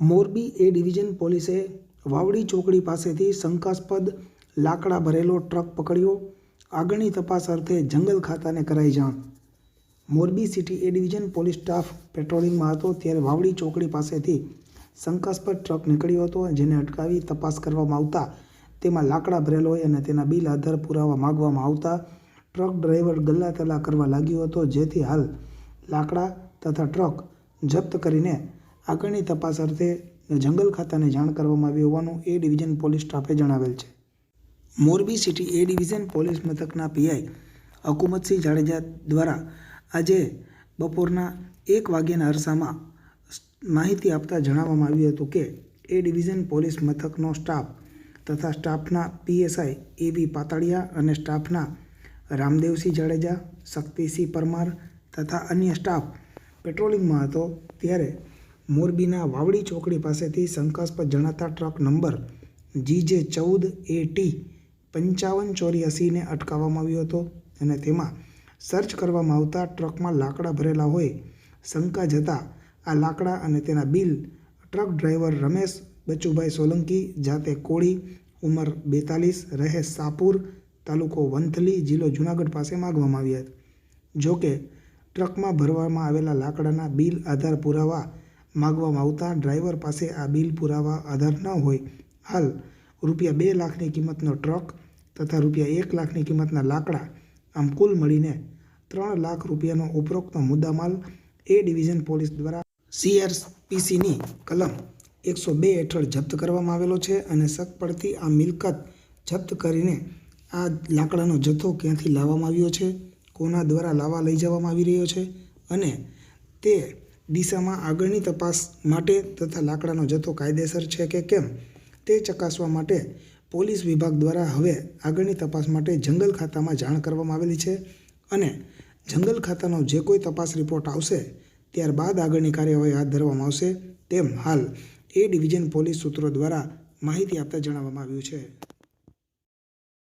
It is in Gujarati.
મોરબી એ ડિવિઝન પોલીસે વાવડી ચોકડી પાસેથી શંકાસ્પદ લાકડા ભરેલો ટ્રક પકડ્યો. આગળની તપાસ અર્થે જંગલ ખાતાને કરાઈ જાણ. Morbi city A division police staff પેટ્રોલિંગમાં હતો ત્યારે વાવડી ચોકડી પાસેથી શંકાસ્પદ ટ્રક નીકળ્યો હતો જેને અટકાવી તપાસ કરવામાં આવતા તેમાં લાકડા ભરેલો હોય અને તેના બિલ આધાર પુરાવા માગવામાં આવતા ટ્રક ડ્રાઈવર ગલ્લા કરવા લાગ્યો હતો. જેથી હાલ લાકડા તથા ટ્રક જપ્ત કરીને આગળની તપાસ અર્થે જંગલ ખાતાને જાણ કરવામાં આવી હોવાનું એ ડિવિઝન પોલીસ સ્ટાફે જણાવેલ છે. Morbi city A division police મથકના પીઆઈ હકુમતસિંહ જાડેજા દ્વારા આજે બપોરના એક વાગ્યાના અરસામાં માહિતી આપતા જણાવવામાં આવ્યું હતું કે એ ડિવિઝન પોલીસ મથકનો સ્ટાફ તથા સ્ટાફના પીએસઆઈ એવી પાતાળિયા અને સ્ટાફના રામદેવસિંહ જાડેજા, શક્તિસિંહ પરમાર તથા અન્ય સ્ટાફ પેટ્રોલિંગમાં હતો ત્યારે મોરબીના વાવડી ચોકડી પાસેથી શંકાસ્પદ જણાતા ટ્રક નંબર જી જે ચૌદ એ ટી પંચાવન ચોર્યાસીને અટકાવવામાં આવ્યો હતો અને તેમાં સર્ચ કરવામાં આવતા ટ્રકમાં લાકડા ભરેલા હોય શંકા જતા આ લાકડા અને તેના bill truck driver Ramesh Bachubhai Solanki જાતે કોળી ઉંમર બેતાલીસ, રહે સાપુર તાલુકો વંથલી જિલ્લો જુનાગઢ પાસે માગવામાં આવ્યા. હતા જોકે ટ્રકમાં ભરવામાં આવેલા લાકડાના બિલ આધાર પુરાવા માગવામાં આવતા ડ્રાઈવર પાસે આ બિલ પુરાવા આધાર ન હોય. હાલ, રૂપિયા બે લાખની કિંમતનો ટ્રક તથા રૂપિયા એક લાખની કિંમતના લાકડા, આમ કુલ મળીને ત્રણ લાખ રૂપિયાનો ઉપરોક્ત મુદ્દામાલ એ ડિવિઝન પોલીસ દ્વારા સીઆરપીસીની કલમ એકસો બે હેઠળ જપ્ત કરવામાં આવેલો છે અને શક પડતી આ મિલકત જપ્ત કરીને આ લાકડાનો જથ્થો ક્યાંથી લાવવામાં આવ્યો છે, કોના દ્વારા લાવવા લઈ જવામાં આવી રહ્યો છે અને તે દિશામાં આગળની તપાસ માટે તથા લાકડાનો જથ્થો કાયદેસર છે કે કેમ તે ચકાસવા માટે પોલીસ વિભાગ દ્વારા હવે આગળની તપાસ માટે જંગલ ખાતામાં જાણ કરવામાં આવેલી છે અને જંગલ ખાતાનો જે કોઈ તપાસ રિપોર્ટ આવશે ત્યારબાદ આગળની કાર્યવાહી હાથ ધરવામાં આવશે તેમ હાલ એ ડિવિઝન પોલીસ સૂત્રો દ્વારા માહિતી આપતા જણાવવામાં આવ્યું છે.